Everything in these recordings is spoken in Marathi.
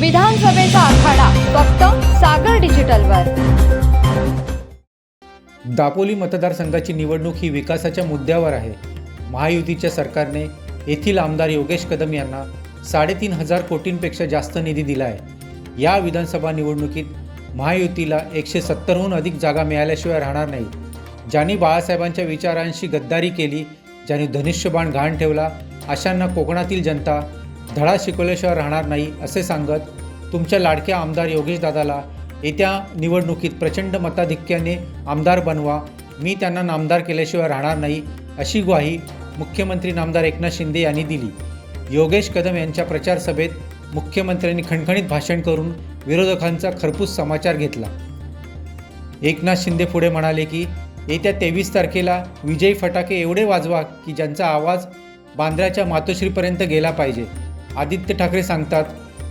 विधानसभेचा आखाडा फक्त सागर डिजिटलवर. दापोली मतदारसंघाची निवडणूक ही विकासाच्या मुद्द्यावर आहे. महायुतीच्या सरकारने येथील आमदार योगेश कदम यांना साडेतीन हजार कोटींपेक्षा जास्त निधी दिला आहे या विधानसभा निवडणुकीत महायुतीला एकशे सत्तरहून अधिक जागा मिळाल्याशिवाय राहणार नाही. ज्यांनी बाळासाहेबांच्या विचारांशी गद्दारी केली ज्यांनी धनुष्यबाण घाण ठेवला अशांना कोकणातील जनता धडा शिकवल्याशिवाय राहणार नाही असे सांगत तुमच्या लाडक्या आमदार योगेश दादाला येत्या निवडणुकीत प्रचंड मताधिक्याने आमदार बनवा. मी त्यांना नामदार केल्याशिवाय राहणार नाही अशी ग्वाही मुख्यमंत्री नामदार एकनाथ शिंदे यांनी दिली. योगेश कदम यांच्या प्रचार सभेत मुख्यमंत्र्यांनी खणखणीत भाषण करून विरोधकांचा खरपूस समाचार घेतला. एकनाथ शिंदे पुढे म्हणाले की येत्या तेवीस तारखेला विजयी फटाके एवढे वाजवा की ज्यांचा आवाज बांद्र्याच्या मातोश्रीपर्यंत गेला पाहिजे. आदित्य ठाकरे सांगतात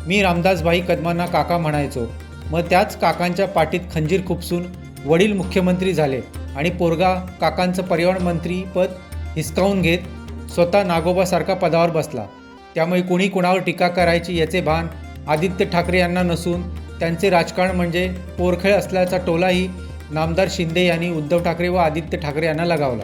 मी रामदासभाई कदमांना काका म्हणायचो. मग त्याच काकांच्या पाठीत खंजीर खुपसून वडील मुख्यमंत्री झाले आणि पोरगा काकांचं पर्यावरण मंत्री पद हिसकावून घेत स्वतः नागोबासारखा पदावर बसला. त्यामुळे कुणी कुणावर टीका करायची याचे भान आदित्य ठाकरे यांना नसून त्यांचे राजकारण म्हणजे पोरखेळ असल्याचा टोलाही नामदार शिंदे यांनी उद्धव ठाकरे व आदित्य ठाकरे यांना लगावला.